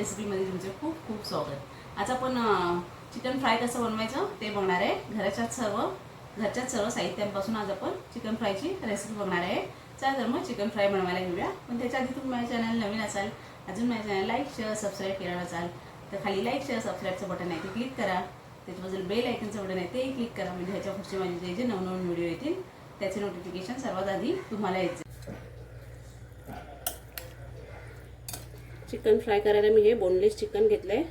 रेसिपीमध्ये तुमचे खूप खूप स्वागत. आज आपण चिकन फ्राय कसं बनवायचं ते बघणार आहे. घराच्याच सर्व घरच्याच सर्व साहित्यांपासून आज आपण चिकन फ्रायची रेसिपी बघणार आहे. चला तर मग चिकन फ्राय बनवायला घेऊया. पण त्याच्या आधी तुम्ही माझ्या चॅनल नवीन असाल अजून माझ्या चॅनल लाईक शेअर सबस्क्राईब केलं नसाल तर खाली लाईक शेअर सबस्क्राईबचं बटन आहे ते क्लिक करा. त्याच्याबद्दल बेल आयकनचं बटन आहे ते क्लिक करा. म्हणजे ह्याच्या पुढचे माझे जे जे नवनवीन व्हिडिओ येतील त्याचे नोटिफिकेशन सर्वात आधी तुम्हाला यायचे चिकन फ्राय करायला मी हे बोनलेस चिकन घेतलं आहे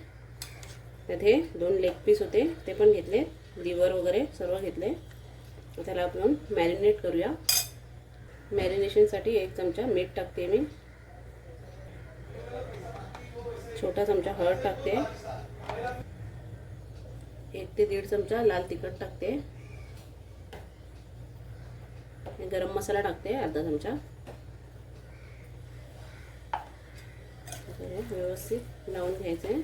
त्यात हे दोन लेग पीस होते ते पण घेतले. लिव्हर वगैरे सर्व घेतले. त्याला आपण मॅरिनेट करूया. मॅरिनेशनसाठी एक चमचा मीठ टाकते मी. छोटा चमचा हळद टाकते. एक ते दीड चमचा लाल तिखट टाकते. गरम मसाला टाकते अर्धा चमचा. व्यवस्थित लावून घ्यायचं आहे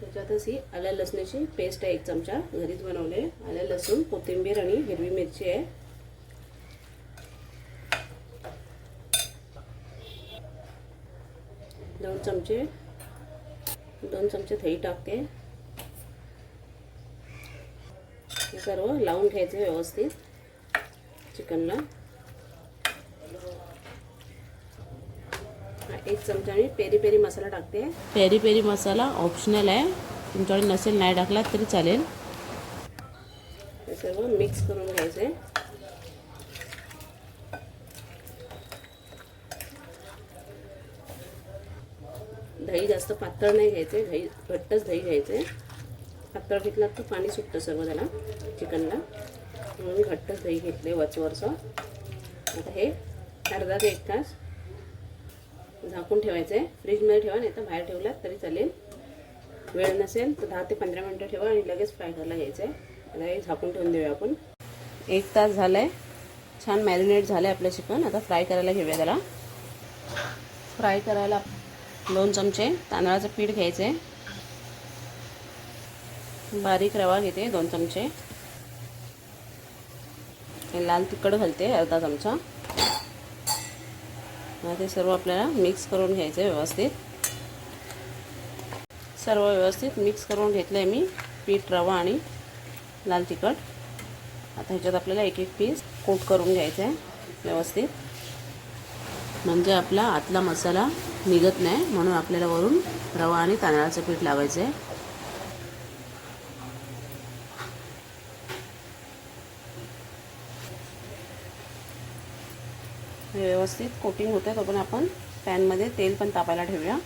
त्याच्यातच ही आल्या लसणाची पेस्ट आहे एक चमचा. घरीच बनवले आल्या लसूण कोथिंबीर आणि हिरवी मिरची आहे. दोन चमचे दोन चमचे थई टाकते. हे सर्व लावून घ्यायचे व्यवस्थित चिकनला. एक चमचा मी पेरी पेरी मसाला टाकते. पेरी पेरी मसाला ऑप्शनल आहे. तुमच्याकडे नसेल नाही टाकला तरी चालेल. हे सर्व मिक्स करून घ्यायचे. दही जास्त पातळ नाही घ्यायचे. दही घट्टच दही घ्यायचे. पातळ घेतला तर पाणी सुटतं सर्व त्याला चिकनला. म्हणून घट्टच दही घेतले वरचं. आता हे अर्धा ते एक तास झाकून ठेवायचं. आहे फ्रीजमध्ये ठेवा नाही तर बाहेर ठेवलात तरी चालेल. वेळ नसेल तर दहा ते पंधरा मिनटं ठेवा आणि लगेच फ्राय करायला घ्यायचं. आहे आता हे झाकून ठेवून देऊया आपण. एक तास झालं आहे छान मॅरिनेट झालं आहे आपलं चिकन आता फ्राय करायला घेऊया त्याला. फ्राय करायला दोन चमचे तांदळाचं पीठ घ्यायचं. आहे बारीक रवा घेते दोन चमचे. हे लाल तिखट घालते अर्धा चमचा. ते सर्व आपल्याला मिक्स करून घ्यायचं आहे व्यवस्थित. सर्व व्यवस्थित मिक्स करून घेतलं आहे मी पीठ रवा आणि लाल तिखट. आता ह्याच्यात आपल्याला एक एक पीस कोट करून घ्यायचं आहे व्यवस्थित. म्हणजे आपला आतला मसाला निघत नाही म्हणून आपल्याला वरून रवा आणि तांदळाचं पीठ लावायचं आहे व्यवस्थित कोटिंग होतं तोपर्यंत आपण पॅनमध्ये तेल पण तापायला ठेवूया.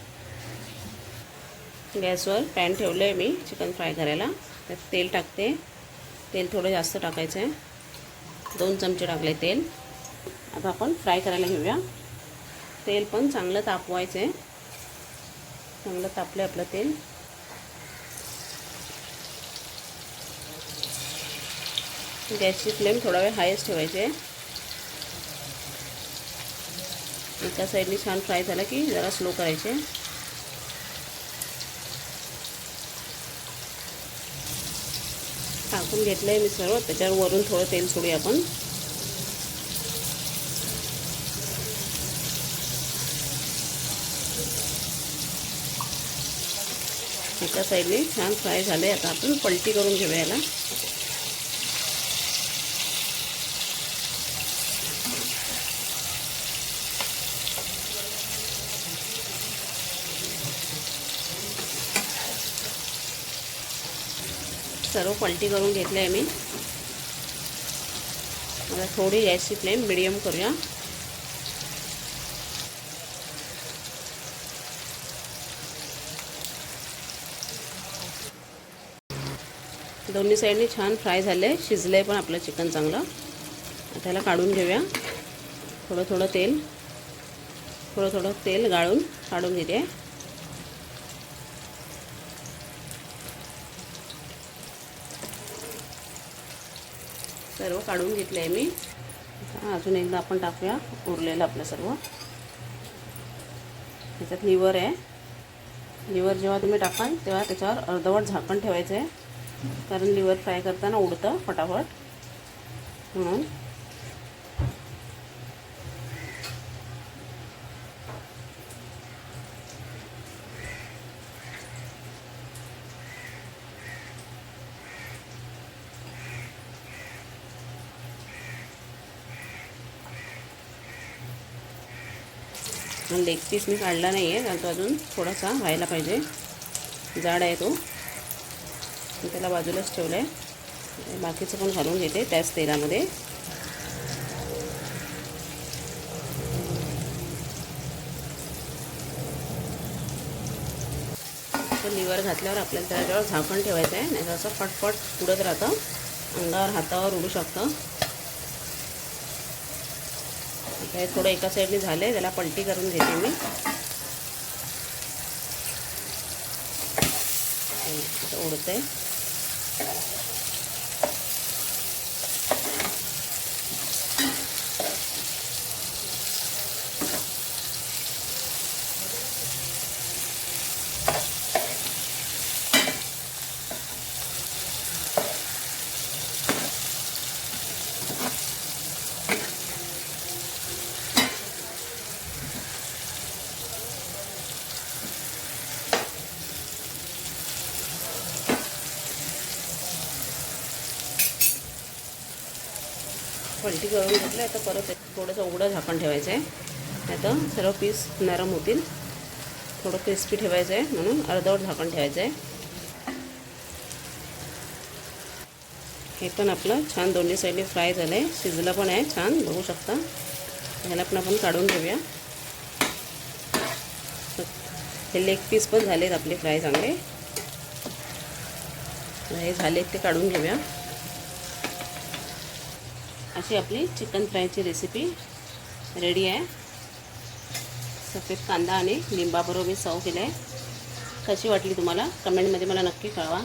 गॅसवर पॅन ठेवलं आहे मी चिकन फ्राय करायला. त्यात तेल टाकते. तेल थोडं जास्त टाकायचं आहे दोन चमचे टाकले तेल. आता आपण फ्राय करायला घेऊया. तेल पण चांगलं तापवायचं आहे चांगलं तापलं आपलं तेल. गॅसची फ्लेम थोडा वेळ हायच ठेवायची आहे एका साईडने छान फ्राय झाला की जरा स्लो करायचे. टाकून घेतलं आहे मी सर्व त्याच्यावर वरून थोडं तेल सोडूया आपण. एका साईडने छान फ्राय झाले आता आपण पलटी करून घेऊया याला. सर्व पलटी करून घेतले आहे मी. आता थोडी गॅसची फ्लेम मिडियम करूया. दोन्ही साईडने छान फ्राय झाले. शिजलं आहे पण आपलं चिकन चांगलं. त्याला काढून घेऊया. थोडं थोडं तेल. थोडं थोडं तेल गाळून काढून घेते. सर्व काढून घेतले आहे मी अजून एकदा आपण टाकूया उरलेलं आपलं सर्व. त्याच्यात लिवर आहे. लिवर जेव्हा तुम्ही टाकाल तेव्हा त्याच्यावर अर्धवट झाकण ठेवायचं आहे कारण लिवर फ्राय करताना उडतं फटाफट. म्हणून लेग पीस मी काढला नाही आहे कारण तो अजून थोडासा व्हायला पाहिजे. जाड आहे तो. मी त्याला बाजूलाच ठेवलं आहे बाकीचं पण घालून घेते त्याच तेलामध्ये. तर लिवर घातल्यावर आपल्याला त्याच्यावर झाकण ठेवायचं आहे नाही तर असं फटफट उडत राहतं. अंगावर हातावर उडू शकतं. आता हे थोडं एका साईडने झालं आहे त्याला पलटी करून घेते मी. उडते पलटी करून घेतलं आता परत थोडंसं उघडं झाकण ठेवायचं आहे आता सर्व पीस नरम होतील. थोडं क्रिस्पी ठेवायचं आहे म्हणून अर्धवट झाकण ठेवायचं आहे हे पण आपलं छान दोन्ही साईडने फ्राय झालं आहे शिजलं पण आहे छान बघू शकता. ह्याला पण आपण काढून घेऊया. हे लेग पीस पण झालेत आपले फ्राय चांगले. हे झालेत ते काढून घेऊया. अशी आपली चिकन फ्रायची रेसिपी रेडी आहे. सफेद कांदा आणि लिंबाबरोबर मी सर्व केलं आहे कशी वाटली तुम्हाला? कमेंटमध्ये मला नक्की कळवा.